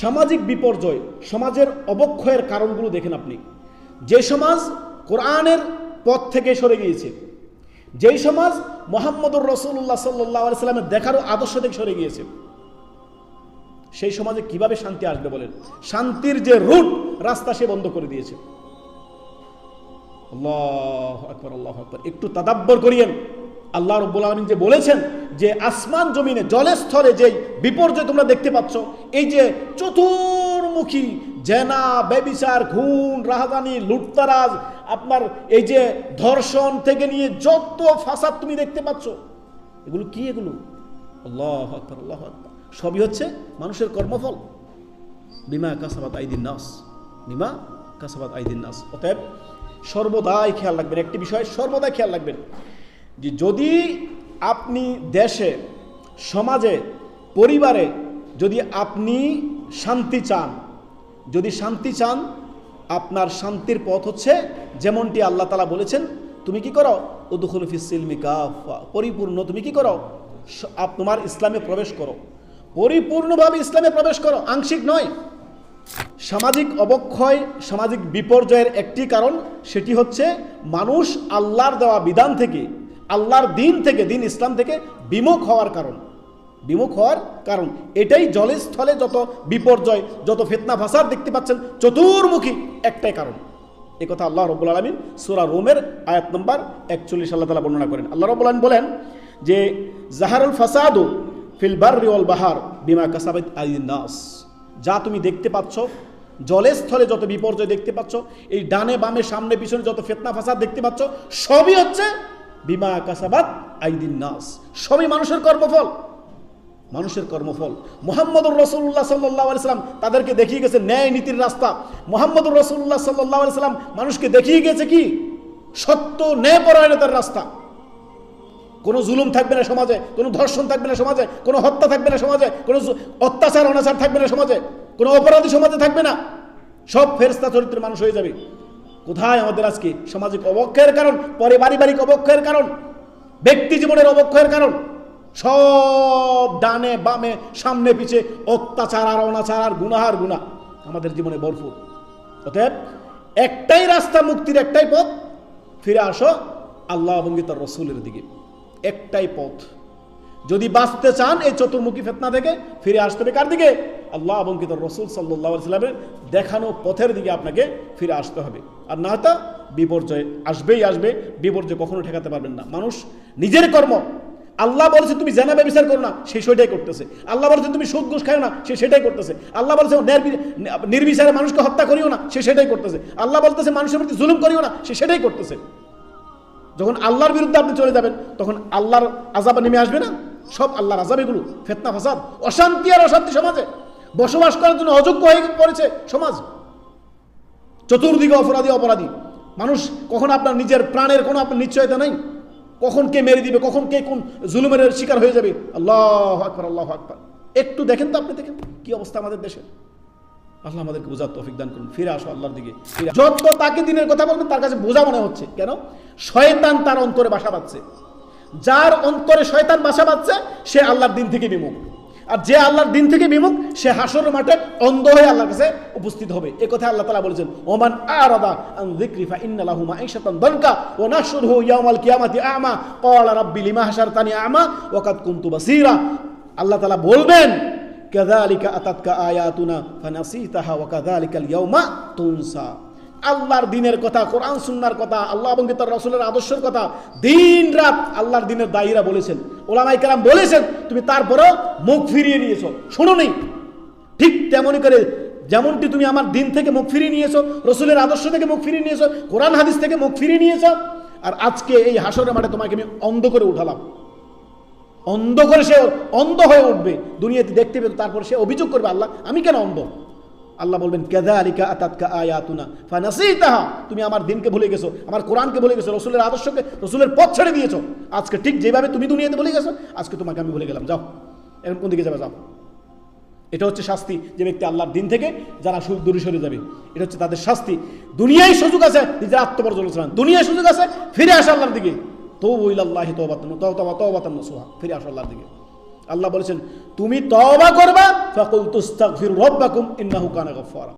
সামাজিক বিপর্যয় সমাজের অবক্ষয়ের কারণগুলো দেখেন আপনি। যে সমাজ কোরআনের পথ থেকে সরে গিয়েছে, যেই সমাজ মোহাম্মদুর রসুল্লাহ সাল্লাহ সাল্লামের দেখারও আদর্শ থেকে সরে গিয়েছে, সেই সমাজে কীভাবে শান্তি আসবে বলেন? শান্তির যে রুট, রাস্তা সে বন্ধ করে দিয়েছে। আল্লাহ আকবর আল্লাহ আকবর। একটু তাদাব্বর করিয়েন। আল্লাহ রব্বুল আলমিন যে বলেছেন যে আসমান জমিনে জলের স্থলে যে বিপর্যয় তোমরা দেখতে পাচ্ছ, এই যে চতুর্মুখী জেনা, বেবিচার খুন রাহাজানি, লুটতারাজ, আপনার এই যে ধর্ষণ থেকে নিয়ে যত ফাসাদ তুমি দেখতে পাচ্ছ, এগুলো কি এগুলো? আল্লাহ আল্লাহ সবই হচ্ছে মানুষের কর্মফল। বিমা কাসাবাত আইদিন নাস, বিমা কাসাবাত আইদিন নাস। অতএব সর্বদাই খেয়াল রাখবেন। একটি বিষয় সর্বদাই খেয়াল রাখবেন। যে যদি আপনি দেশে, সমাজে, পরিবারে যদি আপনি শান্তি চান, যদি শান্তি চান, আপনার শান্তির পথ হচ্ছে যেমনটি আল্লাহ তালা বলেছেন, তুমি কি করো? উদুখুল ফিসিলমি পরিপূর্ণ তুমি কি করো? তোমার ইসলামে প্রবেশ করো। পরিপূর্ণভাবে ইসলামে প্রবেশ করো, আংশিক নয়। সামাজিক অবক্ষয়, সামাজিক বিপর্যয়ের একটি কারণ সেটি হচ্ছে মানুষ আল্লাহর দেওয়া বিধান থেকে আল্লাহর দিন থেকে, দিন ইসলাম থেকে বিমুখ হওয়ার কারণ। বিমুখ হওয়ার কারণ। এটাই জলের স্থলে যত বিপর্যয়, যত ফেতনা ফাসাদ দেখতে পাচ্ছেন, চতুর্মুখী একটাই কারণ। এ কথা আল্লাহ রব্বুল আলমিন সুরা রোমের আয়াত নম্বর একচল্লিশ আল্লাহ তালা বর্ণনা করেন। আল্লাহ রব্বুল আলমিন বলেন যে, জাহারুল ফাসাদু ফিলবার রিওল বাহার বিমা কাসাবাদ নাস। যা তুমি দেখতে পাচ্ছ জলের স্থলে যত বিপর্যয় দেখতে পাচ্ছ, এই ডানে বামে সামনে পিছনে যত ফেতনা ফাসাদ দেখতে পাচ্ছ, সবই হচ্ছে বিমা কাসাবাদ আইদিন নাস। সবই মানুষের কর্মফল। মানুষের কর্মফল। মোহাম্মদুর রসুল্লাহ সাল্লাহ সাল্লাম তাদেরকে দেখিয়ে গেছে ন্যায় নীতির রাস্তা। মোহাম্মদুর রসুল্লাহ সাল্লাহ সাল্লাম মানুষকে দেখিয়ে গেছে কি? সত্য ন্যায় পরায়ণতার রাস্তা। কোনো জুলুম থাকবে না সমাজে, কোনো ধর্ষণ থাকবে না সমাজে, কোনো হত্যা থাকবে না সমাজে, কোনো অত্যাচার, অনাচার থাকবে না সমাজে, কোনো অপরাধী সমাজে থাকবে না। সব ফেরস্তা চরিত্রের মানুষ হয়ে যাবে। কোথায় আমাদের আজকে সামাজিক অবক্ষয়ের কারণ পরে পারিবারিক অবক্ষয়ের কারণ, ব্যক্তি জীবনের অবক্ষয়ের কারণ? সব ডানে বামে, সামনে পিছে, অত্যাচার আর অনাচার আর গুনাহার গুণা আমাদের জীবনে ভরপুর। অতএব একটাই রাস্তা মুক্তির একটাই পথ, ফিরে আসো আল্লাহ এবং রসুলের দিকে। একটাই পথ। যদি বাঁচতে চান এই চতুর্মুখী ফেতনা থেকে ফিরে আসতে হবে কার দিকে? আল্লাহ এবং তার রসুল সাল্লাহ সাল্লামের দেখানো পথের দিকে আপনাকে ফিরে আসতে হবে। আর না হয়তো বিপর্যয় আসবেই আসবে, বিপর্যয় কখনো ঠেকাতে পারবেন না। মানুষ নিজের কর্ম, আল্লাহ বলেছে তুমি জানাবে বিচার করো না, সে সেটাই করতেছে। আল্লাহ বলেছে তুমি সুদ ঘুষ খাও না, সে সেটাই করতেছে। আল্লাহ বলেছে নির্বি- নির্বিচারে মানুষকে হত্যা করিও না, সে সেটাই করতেছে। আল্লাহ বলতেছে মানুষের প্রতি জুলুম করিও না, সে সেটাই করতেছে। যখন আল্লাহর বিরুদ্ধে আপনি চলে যাবেন, তখন আল্লাহর আজাব নেমে আসবে না? সব আল্লাহর আজাব এগুলো ফেতনা, ফাসাদ, অশান্তি আর অশান্তি সমাজে। বসবাস করার জন্য অযোগ্য হয়ে পড়েছে সমাজ। চতুর্দিকে অপরাধী অপরাধী। মানুষ কখন আপনার নিজের প্রাণের কোনো আপনার নিশ্চয়তা নেই? কখন কে মেরে দিবে, কখন কে কোন জুলুমের শিকার হয়ে যাবে? আল্লাহ আকবর আল্লাহ আকবর। একটু দেখেন তো আপনি, দেখেন কি অবস্থা আমাদের দেশে। আল্লাহ আমাদেরকে বোঝার তৌফিক দান করুন। ফিরে আসো আল্লাহর দিকে। যত তাকে দিনের কথা বলবেন, তার কাছে বোঝা মনে হচ্ছে। কেন? শয়তান তার অন্তরে বাসা বাঁধছে। যার অন্তরে শয়তান বাসা বাঁধছে, সে আল্লাহর দিন থেকে বিমুখ। আর যে আল্লাহর দিন থেকে বিমুখ, সে হাসরের মাঠে অন্ধ হয়ে আল্লাহর কাছে উপস্থিত হবে। এ কথা আল্লাহ তালা বলেছেন, ওমান আরাদা আন দানকা কিয়ামাতি আ'মা। ক্বালা রাব্বি, লিমা আ'মা ওয়া কুনতু বাসীরা? আল্লাহ তাআলা বলবেন, কাযালিকা আতাতকা আয়াতুনা ফানাসিতাহা ওয়া কাযালিকাল তুনসা। আল্লাহর দিনের কথা, কোরআন, সুন্নার কথা, আল্লাহ এবং তার রসুলের আদর্শের কথা দিন রাত আল্লাহর দিনের দায়ীরা বলেছেন। ওলামাই কালাম বলেছেন, তুমি তারপরেও মুখ ফিরিয়ে নিয়েছো। শোনো নেই ঠিক তেমনই করে যেমনটি তুমি আমার দিন থেকে মুখ ফিরিয়ে নিয়েছো, রসুলের আদর্শ থেকে মুখ ফিরিয়ে নিয়েছো, কোরআন, হাদিস থেকে মুখ ফিরিয়ে নিয়েছো, আর আজকে এই হাসরের মাঠে তোমাকে আমি অন্ধ করে উঠালাম। অন্ধ করে সে অন্ধ হয়ে উঠবে। দুনিয়াতে দেখতে পেতো তারপর সে অভিযোগ করবে, আল্লাহ, আমি কেন অন্ধ? আল্লাহ বলবেন কেদা আলিকা আতাতকা আয়াতুনা। ফানাসিতাহা, তুমি আমার দিনকে ভুলে গেছো, আমার কোরআনকে ভুলে গেছো, রসুলের আদর্শকে, রসুলের পথ ছেড়ে দিয়েছ। আজকে ঠিক যেভাবে তুমি দুনিয়াতে ভুলে গেছো, আজকে তোমাকে আমি ভুলে গেলাম। যাও, এরকম কোন দিকে যাবে? যাও। এটা হচ্ছে শাস্তি যে ব্যক্তি আল্লাহর দিন থেকে যারা দূরে সরে যাবে। এটা হচ্ছে তাদের শাস্তি। দুনিয়ায় সুযোগ আছে, নিজের আত্মপর্যালোচনা দুনিয়ায় সুযোগ আছে, ফিরে আসে আল্লাহর দিকে। তো ওইলাল্লাহি তওবাতান তওবা তওবাতান নসুহা, ফিরে আসো আল্লাহর দিকে। আল্লাহ বলেছেন তুমি তওবা করবা ফাকুল তুস্তাগফির রব্বাকুম ইন্নাহু কানা গফফারা